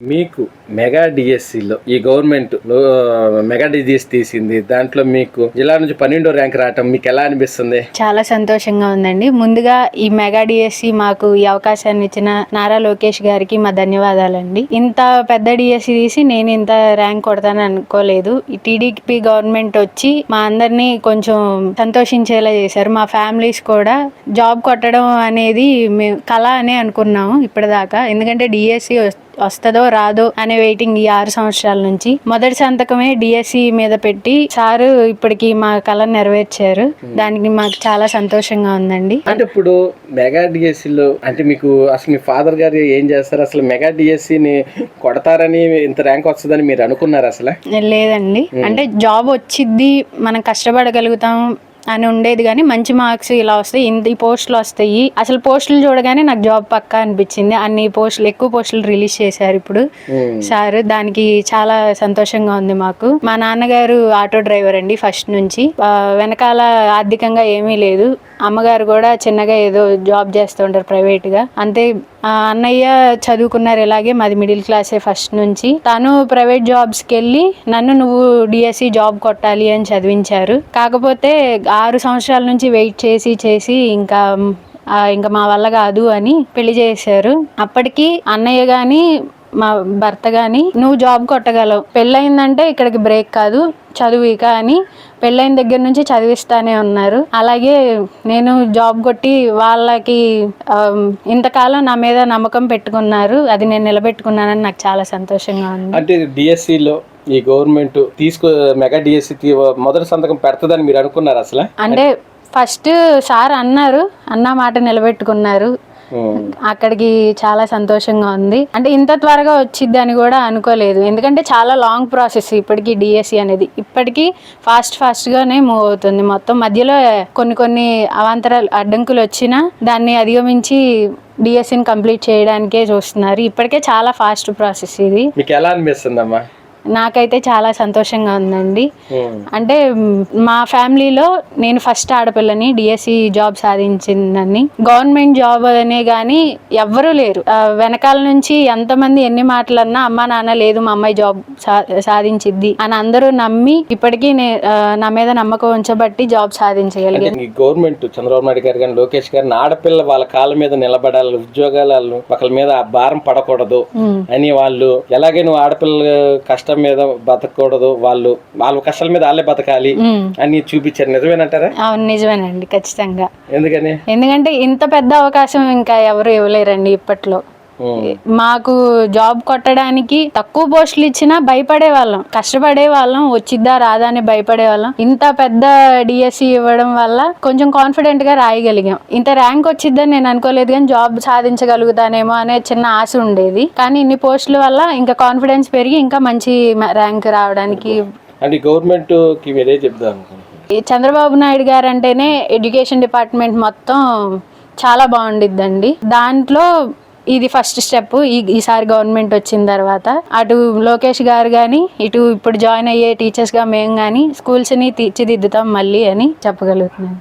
మీకు మెగా డిఎస్సిలో ఈ గవర్నమెంట్లో మెగా డిఎస్ తీసింది దాంట్లో మీకు జిల్లా నుంచి పన్నెండో ర్యాంక్ రావటం మీకు ఎలా అనిపిస్తుంది? చాలా సంతోషంగా ఉందండి. ముందుగా ఈ మెగా డిఎస్సి మాకు ఈ అవకాశాన్ని ఇచ్చిన నారా లోకేష్ గారికి మా ధన్యవాదాలండి. ఇంత పెద్ద డిఎస్సి తీసి నేను ఇంత ర్యాంక్ కొడతానని అనుకోలేదు. ఈ టీడీపీ గవర్నమెంట్ వచ్చి మా అందరినీ కొంచెం సంతోషించేలా చేశారు. మా ఫ్యామిలీస్ కూడా జాబ్ కొట్టడం అనేది మేము కళ అనే అనుకున్నాము ఇప్పటిదాకా. ఎందుకంటే డిఎస్సి వస్తుందో రాదో అనే వెయిటింగ్ ఈ ఆరు సంవత్సరాల నుంచి. మొదటి సంతకమే డిఎస్సి మీద పెట్టి సారు ఇప్పటికి మా కళ నెరవేర్చారు. దానికి మాకు చాలా సంతోషంగా ఉందండి. అంటే ఇప్పుడు మెగా డిఎస్సిలో అంటే మీకు అసలు మీ ఫాదర్ గారు ఏం చేస్తారు? అసలు మెగా డిఎస్సిని కొడతారని ఇంత ర్యాంక్ వస్తుందని మీరు అనుకున్నారు అసలు? లేదండి. అంటే జాబ్ వచ్చిద్ది మనం కష్టపడగలుగుతాం అని ఉండేది కానీ మంచి మార్క్స్ ఇలా వస్తాయి. ఇంత ఈ పోస్టులు వస్తాయి. అసలు పోస్టులు చూడగానే నాకు జాబ్ పక్కా అనిపించింది. అన్ని పోస్టులు ఎక్కువ పోస్టులు రిలీజ్ చేశారు ఇప్పుడు. సార్ దానికి చాలా సంతోషంగా ఉంది మాకు. మా నాన్నగారు ఆటో డ్రైవర్ అండి ఫస్ట్ నుంచి. వెనకాల ఆర్థికంగా ఏమీ లేదు. అమ్మగారు కూడా చిన్నగా ఏదో జాబ్ చేస్తూ ఉంటారు ప్రైవేట్గా. అంతే అన్నయ్య చదువుకున్నారు ఇలాగే మాది మిడిల్ క్లాసే ఫస్ట్ నుంచి. తను ప్రైవేట్ జాబ్స్కి వెళ్ళి నన్ను నువ్వు డిఎస్సి జాబ్ కొట్టాలి అని చదివించారు. కాకపోతే ఆరు సంవత్సరాల నుంచి వెయిట్ చేసి చేసి ఇంకా ఇంకా మా వల్ల కాదు అని పెళ్ళి చేశారు. అప్పటికి అన్నయ్య కానీ మా భర్త గాని నువ్వు జాబ్ కొట్టగలవు. పెళ్ళయిందంటే ఇక్కడికి బ్రేక్ కాదు చదువు ఇక అని పెళ్ళైన దగ్గర నుంచి చదివిస్తానే ఉన్నారు. అలాగే నేను జాబ్ కొట్టి వాళ్ళకి ఇంతకాలం నా మీద నమ్మకం పెట్టుకున్నారు. అది నేను నిలబెట్టుకున్నానని నాకు చాలా సంతోషంగా ఉంది. అంటే డిఎస్సిలో ఈ గవర్నమెంట్ తీసుకో మెగా డిఎస్సి మొదటి సంతకం పెడతదని మీరు అనుకున్నారు అసలు? అంటే ఫస్ట్ సార్ అన్నారు అన్న మాట నిలబెట్టుకున్నారు. అక్కడికి చాలా సంతోషంగా ఉంది. అంటే ఇంత త్వరగా వచ్చిద్ది అని కూడా అనుకోలేదు. ఎందుకంటే చాలా లాంగ్ ప్రాసెస్ ఇప్పటికీ డిఎస్సి అనేది. ఇప్పటికీ ఫాస్ట్ ఫాస్ట్గానే మూవ్ అవుతుంది. మొత్తం మధ్యలో కొన్ని కొన్ని అవాంతరాలు అడ్డంకులు వచ్చినా దాన్ని అధిగమించి డిఎస్సిని కంప్లీట్ చేయడానికే చూస్తున్నారు. ఇప్పటికే చాలా ఫాస్ట్ ప్రాసెస్ ఇది. మీకు ఎలా అనిపిస్తుందమ్మా? నాకైతే చాలా సంతోషంగా ఉందండి. అంటే మ్, ఫ్యామిలీలో నేను ఫస్ట్ ఆడపిల్లని డిఎస్సి జాబ్ సాధించిందని. గవర్నమెంట్ జాబ్ అనే కానీ ఎవ్వరూ లేరు. వెనకాల నుంచి ఎంతమంది ఎన్ని మాటలన్నా అమ్మ నాన్న లేదు మా అమ్మాయి జాబ్ సాధించిద్ది అని అందరూ నమ్మి ఇప్పటికీ నే మీద నమ్మకం ఉంచబట్టి జాబ్ సాధించగలిగాను. ఈ గవర్నమెంట్ చంద్రబాబు నాయుడు గారు కానీ లోకేష్ గారిని ఆడపిల్ల వాళ్ళ కాళ్ళ మీద నిలబడాలి ఉద్యోగాలు ఒకళ్ళ మీద భారం పడకూడదు అని వాళ్ళు ఎలాగే నువ్వు ఆడపిల్ల కష్టం మీద బతకూడదు వాళ్ళు వాళ్ళ కష్టాల మీద వాళ్ళే బతకాలి అని చూపించారు. నిజమేనంటారా? అవును నిజమేనండి ఖచ్చితంగా. ఎందుకని? ఎందుకంటే ఇంత పెద్ద అవకాశం ఇంకా ఎవరు ఇవ్వలేరండి ఇప్పట్లో. మాకు జాబ్ కొట్టడానికి తక్కువ పోస్టులు ఇచ్చినా భయపడే వాళ్ళం కష్టపడే వాళ్ళం వచ్చిద్దా రాదా అని భయపడే వాళ్ళం ఇంత పెద్ద డిఎస్సి ఇవ్వడం వల్ల కొంచెం కాన్ఫిడెంట్గా రాయగలిగాం. ఇంత ర్యాంక్ వచ్చిద్దని నేను అనుకోలేదు కానీ జాబ్ సాధించగలుగుతానేమో అనే చిన్న ఆశ ఉండేది. కానీ ఇన్ని పోస్టుల వల్ల ఇంకా కాన్ఫిడెన్స్ పెరిగి ఇంకా మంచి ర్యాంక్ రావడానికి అంటే గవర్నమెంట్కి మీరే చంద్రబాబు నాయుడు గారు అంటేనే ఎడ్యుకేషన్ డిపార్ట్మెంట్ మొత్తం చాలా బాగుండిద్దండి. దాంట్లో ఇది ఫస్ట్ స్టెప్ ఈ ఈసారి గవర్నమెంట్ వచ్చిన తర్వాత అటు లోకేష్ గారు కానీ ఇటు ఇప్పుడు జాయిన్ అయ్యే టీచర్స్గా మేము కానీ స్కూల్స్ని తీర్చిదిద్దుతాం మళ్ళీ అని చెప్పగలుగుతున్నాను.